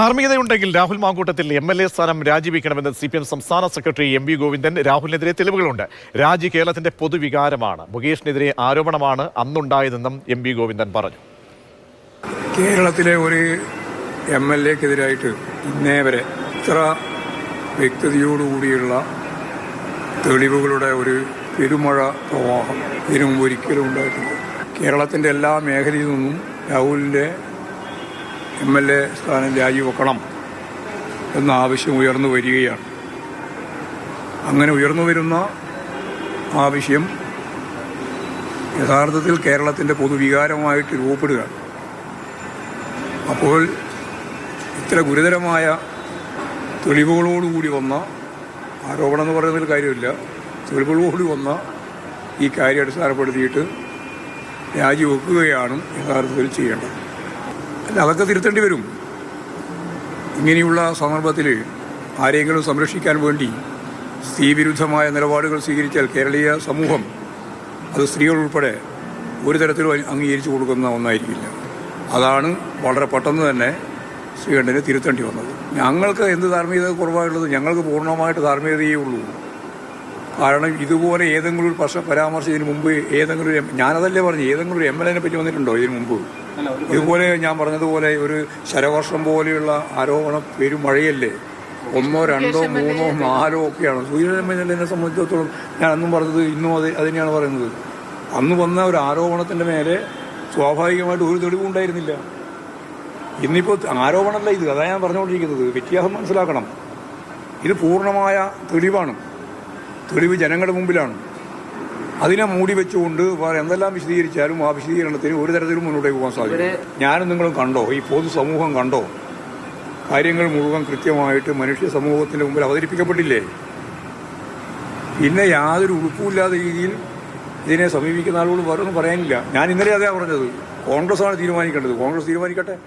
ധാർമ്മികതയുണ്ടെങ്കിൽ Rahul Mankoottathil M L A സ്ഥാനം രാജിവെക്കണമെന്ന് C P M സംസ്ഥാന സെക്രട്ടറി എം വി ഗോവിന്ദൻ രാഹുലിനെതിരെ തെളിവുകളുണ്ട്. രാജി കേരളത്തിന്റെ പൊതുവികാരമാണ്. മുകേഷിനെതിരെ ആരോപണമാണ് അന്നുണ്ടായതെന്നും എം വി ഗോവിന്ദൻ പറഞ്ഞു. കേരളത്തിലെ ഒരു എം എൽ എക്കെതിരായിട്ട് ഇന്നേ വരെ ഇത്ര വ്യക്തതയോടുകൂടിയുള്ള തെളിവുകളുടെ ഒരു പെരുമഴ പ്രവാഹം ഇതിനു മുമ്പ് ഒരിക്കലും ഉണ്ടായിട്ടില്ല. കേരളത്തിന്റെ എല്ലാ മേഖലയിൽ നിന്നും രാഹുലിന്റെ എം എൽ എ സ്ഥാനം രാജിവെക്കണം എന്ന ആവശ്യം ഉയർന്നു വരികയാണ്. അങ്ങനെ ഉയർന്നു വരുന്ന ആവശ്യം യഥാർത്ഥത്തിൽ കേരളത്തിന്റെ പൊതുവികാരമായിട്ട് രൂപപ്പെടുക അപ്പോൾ ഇത്ര ഗുരുതരമായ തെളിവുകളോടുകൂടി വന്ന ആരോപണം എന്ന് പറയുന്നതിൽ കാര്യമില്ല. തെളിവുകളോടുകൂടി വന്ന ഈ കാര്യം അടിസ്ഥാനപ്പെടുത്തിയിട്ട് രാജിവെക്കുകയാണ് യഥാർത്ഥത്തിൽ ചെയ്യേണ്ടത്. അതൊക്കെ തിരുത്തേണ്ടി വരും. ഇങ്ങനെയുള്ള സന്ദർഭത്തിൽ ആരെങ്കിലും സംരക്ഷിക്കാൻ വേണ്ടി സ്ത്രീവിരുദ്ധമായ നിലപാടുകൾ സ്വീകരിച്ചാൽ കേരളീയ സമൂഹം അത് സ്ത്രീകൾ ഉൾപ്പെടെ ഒരു തരത്തിലും അംഗീകരിച്ചു കൊടുക്കുന്ന ഒന്നായിരിക്കില്ല. അതാണ് വളരെ പെട്ടെന്ന് തന്നെ ശ്രീകണ്ഠന് തിരുത്തേണ്ടി വന്നത്. ഞങ്ങൾക്ക് എന്ത് ധാർമ്മികത കുറവായുള്ളത് ഞങ്ങൾക്ക് പൂർണമായിട്ട് ധാർമ്മികതയേ ഉള്ളൂ. കാരണം ഇതുപോലെ ഏതെങ്കിലും ഒരു പ്രശ്നം പരാമർശം ഇതിന് മുമ്പ് ഏതെങ്കിലും ഞാനതല്ലേ പറഞ്ഞു ഏതെങ്കിലും ഒരു എം എൽ എനെ പറ്റി വന്നിട്ടുണ്ടോ ഇതിന് മുമ്പ്? ഇതുപോലെ ഞാൻ പറഞ്ഞതുപോലെ ഒരു ശരവർഷം പോലെയുള്ള ആരോപണം പെരുമഴയല്ലേ? ഒന്നോ രണ്ടോ മൂന്നോ നാലോ ഒക്കെയാണ് സൂര്യനെ സംബന്ധിച്ചിടത്തോളം ഞാൻ അന്നും പറഞ്ഞത് ഇന്നും അത് അതിനെയാണ് പറയുന്നത്. അന്ന് വന്ന ഒരു ആരോപണത്തിന്റെ മേലെ സ്വാഭാവികമായിട്ട് ഒരു തെളിവും ഉണ്ടായിരുന്നില്ല. ഇന്നിപ്പോൾ ആരോപണമല്ല ഇത്. അതാ ഞാൻ പറഞ്ഞുകൊണ്ടിരിക്കുന്നത്. വ്യത്യാസം മനസ്സിലാക്കണം. ഇത് പൂർണമായ തെളിവാണ്. തെളിവ് ജനങ്ങളുടെ മുമ്പിലാണ്. അതിനെ മൂടി വെച്ചുകൊണ്ട് വേറെ എന്തെല്ലാം വിശദീകരിച്ചാലും ആ വിശദീകരണത്തിന് ഒരു തരത്തിലും മുന്നോട്ട് പോകാൻ സാധിക്കും ഞാനും നിങ്ങളും കണ്ടോ? ഈ പൊതുസമൂഹം കണ്ടോ? കാര്യങ്ങൾ മുഴുവൻ കൃത്യമായിട്ട് മനുഷ്യ സമൂഹത്തിന്റെ മുമ്പിൽ അവതരിപ്പിക്കപ്പെട്ടില്ലേ? പിന്നെ യാതൊരു ഉറപ്പുമില്ലാത്ത രീതിയിൽ ഇതിനെ സമീപിക്കുന്ന ആളുകൾ വേറൊന്നും പറയാനില്ല. ഞാൻ ഇന്നലെ അതേ പറഞ്ഞത്. കോൺഗ്രസ് ആണ് തീരുമാനിക്കേണ്ടത്. കോൺഗ്രസ് തീരുമാനിക്കട്ടെ.